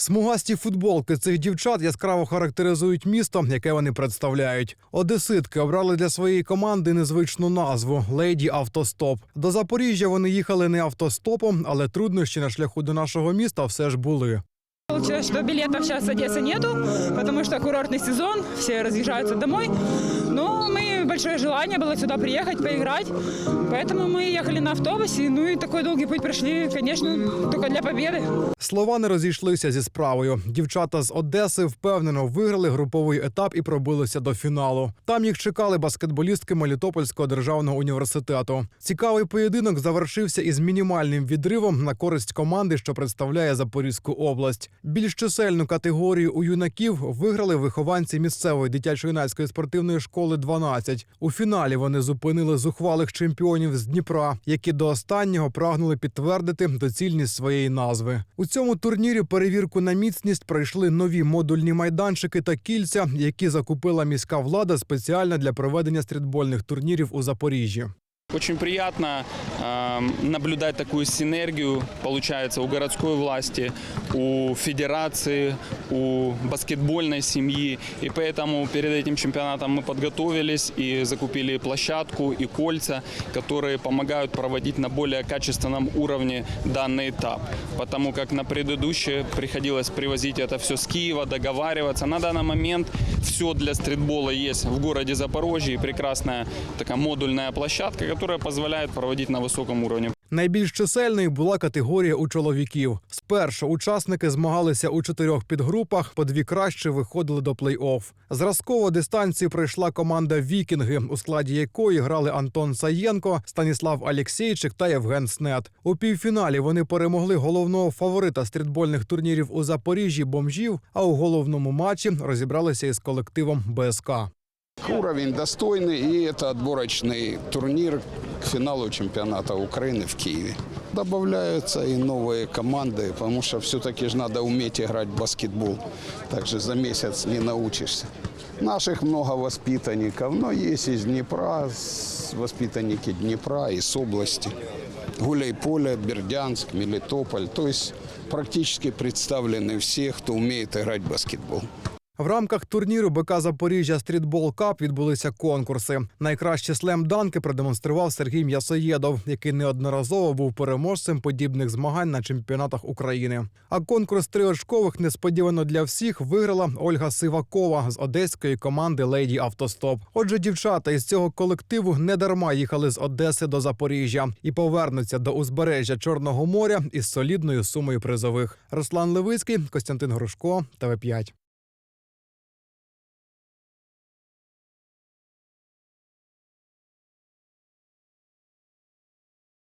Смугасті футболки цих дівчат яскраво характеризують місто, яке вони представляють. Одеситки обрали для своєї команди незвичну назву Лейді Автостоп. До Запоріжжя вони їхали не автостопом, але труднощі на шляху до нашого міста все ж були Получилось, что билетов сейчас с Одессы нету, потому что курортный сезон, все разъезжаются домой. Но мы большое желание было сюда приехать, поиграть. Поэтому мы ехали на автобусе. Ну и такой долгий путь прошли, конечно, только для победы. Слова не розійшлися зі справою. Дівчата з Одеси впевнено виграли груповий етап і пробилися до фіналу. Там їх чекали баскетболістки Мелітопольського державного університету. Цікавий поєдинок завершився із мінімальним відривом на користь команди, що представляє Запорізьку область. Більш чисельну категорію у юнаків виграли вихованці місцевої дитячо-юнацької спортивної школи 12. У фіналі вони зупинили зухвалих чемпіонів з Дніпра, які до останнього прагнули підтвердити доцільність своєї назви. У цьому турнірі перевірку на міцність пройшли нові модульні майданчики та кільця, які закупила міська влада спеціально для проведення стрітбольних турнірів у Запоріжжі. Очень приятно э, наблюдать такую синергию, получается, у городской власти, у федерации, у баскетбольной семьи. И поэтому перед этим чемпионатом мы подготовились и закупили площадку и кольца, которые помогают проводить на более качественном уровне данный этап. Потому как на предыдущее приходилось привозить это все с Киева, договариваться. На данный момент все для стритбола есть в городе Запорожье. Прекрасная такая модульная площадка, которая позволяет проводить на высоком уровне. Найбільш чисельною була категорія у чоловіків. Спершу учасники змагалися у чотирьох підгрупах, по дві краще виходили до плей-офф. Зразково дистанцію пройшла команда Вікінги, у складі якої грали Антон Саєнко, Станіслав Алєксєйчик та Євген Снет. У півфіналі вони перемогли головного фаворита стрітбольних турнірів у Запоріжжі бомжів. А у головному матчі розібралися із колективом БСК. Уровень достойный, и это отборочный турнир к финалу чемпионата Украины в Киеве. Добавляются и новые команды, потому что все-таки же надо уметь играть в баскетбол. Также за месяц не научишься. Наших много воспитанников, но есть из Днепра, с- воспитанники Днепра, из области. Гуляй-Поле, Бердянск, Мелитополь. То есть практически представлены все, кто умеет играть в баскетбол. В рамках турніру БК Запоріжжя Стрітбол Кап відбулися конкурси. Найкращі слем-данки продемонстрував Сергій М'ясоєдов, який неодноразово був переможцем подібних змагань на чемпіонатах України. А конкурс триочкових несподівано для всіх виграла Ольга Сивакова з одеської команди Лейді Автостоп. Отже, дівчата із цього колективу не дарма їхали з Одеси до Запоріжжя і повернуться до узбережжя Чорного моря із солідною сумою призових. Руслан Левицький, Костянтин Грушко, ТВ 5